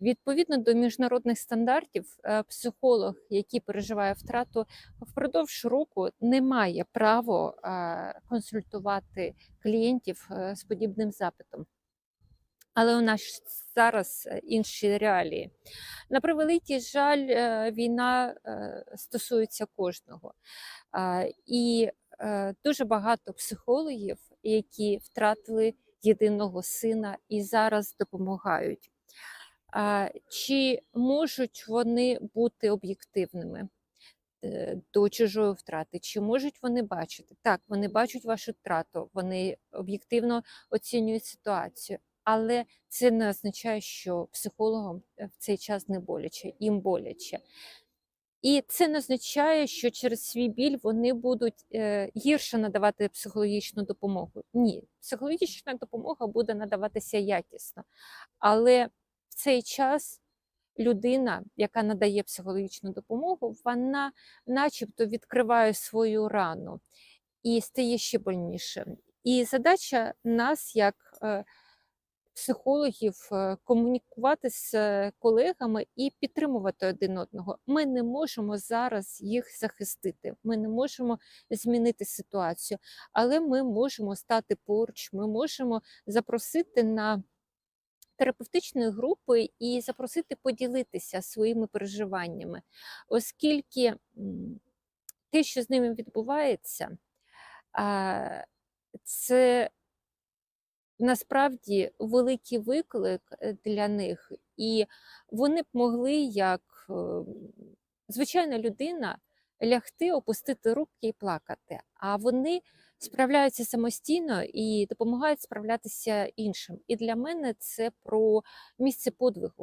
Відповідно до міжнародних стандартів, е, психолог, який переживає втрату, впродовж року не має права е, консультувати клієнтів е, з подібним запитом. Але у нас зараз інші реалії. На превеликий жаль, війна стосується кожного. І дуже багато психологів, які втратили єдиного сина і зараз допомагають. Чи можуть вони бути об'єктивними е, до чужої втрати? Чи можуть вони бачити? Так, вони бачать вашу втрату, вони об'єктивно оцінюють ситуацію, але це не означає, що психологам е, в цей час не боляче, їм боляче. І це не означає, що через свій біль вони будуть е, гірше надавати психологічну допомогу. Ні, психологічна допомога буде надаватися якісно. Але цей час людина, яка надає психологічну допомогу, вона начебто відкриває свою рану і стає ще больніше. І задача нас, як е, психологів, е, комунікувати з е, колегами і підтримувати один одного. Ми не можемо зараз їх захистити, ми не можемо змінити ситуацію, але ми можемо стати поруч, ми можемо запросити на терапевтичні групи і запросити поділитися своїми переживаннями, оскільки те, що з ними відбувається, це насправді великий виклик е, для них, і вони б могли, як е, звичайна людина, лягти, опустити руки і плакати. А вони справляються самостійно і допомагають справлятися іншим. І для мене це про місце подвигу.